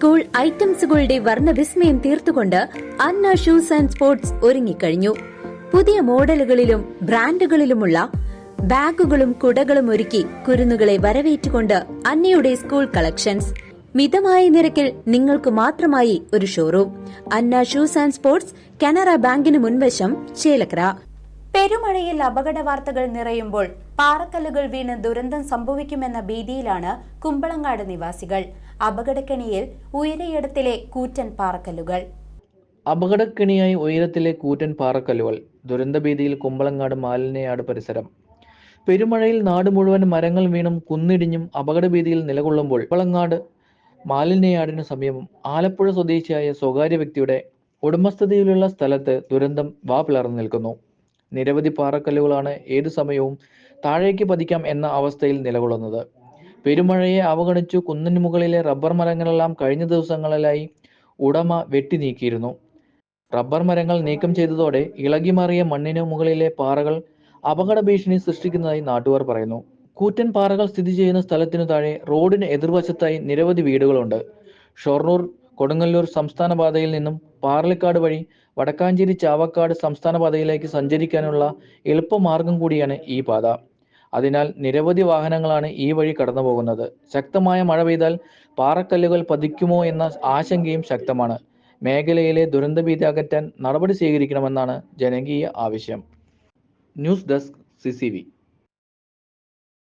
School ഐറ്റംസുകളുടെ വർണവിസ്മയം തീർത്തുകൊണ്ട് അന്ന ഷൂസ് ആൻഡ് സ്പോർട്സ് ഒരുങ്ങിക്കഴിഞ്ഞു. പുതിയ മോഡലുകളിലും ബ്രാൻഡുകളിലുമുള്ള ബാഗുകളും കുടകളും ഒരുക്കി കുരുന്നുകളെ വരവേറ്റുകൊണ്ട് അന്നയുടെ സ്കൂൾ കളക്ഷൻസ്. മിതമായ നിരക്കിൽ നിങ്ങൾക്ക് മാത്രമായി ഒരു showroom. Anna shoes and sports Canara ബാങ്കിന് മുൻവശം ചേലക്കര. പെരുമഴയിൽ അപകട വാർത്തകൾ നിറയുമ്പോൾ പാറക്കല്ലുകൾ വീണ് ദുരന്തം സംഭവിക്കുമെന്ന ഭീതിയിലാണ് കുമ്പളങ്ങാട് നിവാസികൾ. അപകടക്കെണിയിൽ ഉയരയിടത്തിലെ കൂറ്റൻ പാറക്കല്ലുകൾ. അപകടക്കെണിയായി ഉയരത്തിലെ കൂറ്റൻ പാറക്കല്ലുകൾ. ദുരന്തഭീതിയിൽ കുമ്പളങ്ങാട് മാലിന്യയാട് പരിസരം. പെരുമഴയിൽ നാട് മുഴുവൻ മരങ്ങൾ വീണും കുന്നിടിഞ്ഞും അപകടഭീതിയിൽ നിലകൊള്ളുമ്പോൾ കുമ്പളങ്ങാട് മാലിന്യയാടിനു സമീപം ആലപ്പുഴ സ്വദേശിയായ സ്വകാര്യ വ്യക്തിയുടെ ഉടമസ്ഥതയിലുള്ള സ്ഥലത്ത് ദുരന്തം വാ പിളർന്നു നിൽക്കുന്നു. നിരവധി പാറക്കല്ലുകളാണ് ഏതു സമയവും താഴേക്ക് പതിക്കാം എന്ന അവസ്ഥയിൽ നിലകൊള്ളുന്നത്. പെരുമഴയെ അവഗണിച്ചു കുന്നിന് മുകളിലെ റബ്ബർ മരങ്ങളെല്ലാം കഴിഞ്ഞ ദിവസങ്ങളിലായി ഉടമ വെട്ടി നീക്കിയിരുന്നു. റബ്ബർ മരങ്ങൾ നീക്കം ചെയ്തതോടെ ഇളകിമാറിയ മണ്ണിന് മുകളിലെ പാറകൾ അപകട ഭീഷണി സൃഷ്ടിക്കുന്നതായി നാട്ടുകാർ പറയുന്നു. കൂറ്റൻ പാറകൾ സ്ഥിതി ചെയ്യുന്ന സ്ഥലത്തിനു താഴെ റോഡിന് എതിർവശത്തായി നിരവധി വീടുകളുണ്ട്. ഷൊർണൂർ കൊടുങ്ങല്ലൂർ സംസ്ഥാന പാതയിൽ നിന്നും പാറളിക്കാട് വഴി വടക്കാഞ്ചേരി ചാവക്കാട് സംസ്ഥാന പാതയിലേക്ക് സഞ്ചരിക്കാനുള്ള എളുപ്പമാർഗം കൂടിയാണ് ഈ പാത. അതിനാൽ നിരവധി വാഹനങ്ങളാണ് ഈ വഴി കടന്നു പോകുന്നത് ശക്തമായ മഴ പെയ്താൽ പാറക്കല്ലുകൾ പതിക്കുമോ എന്ന ആശങ്കയും ശക്തമാണ്. മേഖലയിലെ ദുരന്തഭീതി അകറ്റാൻ നടപടി സ്വീകരിക്കണമെന്നാണ് ജനകീയ ആവശ്യം. News desk C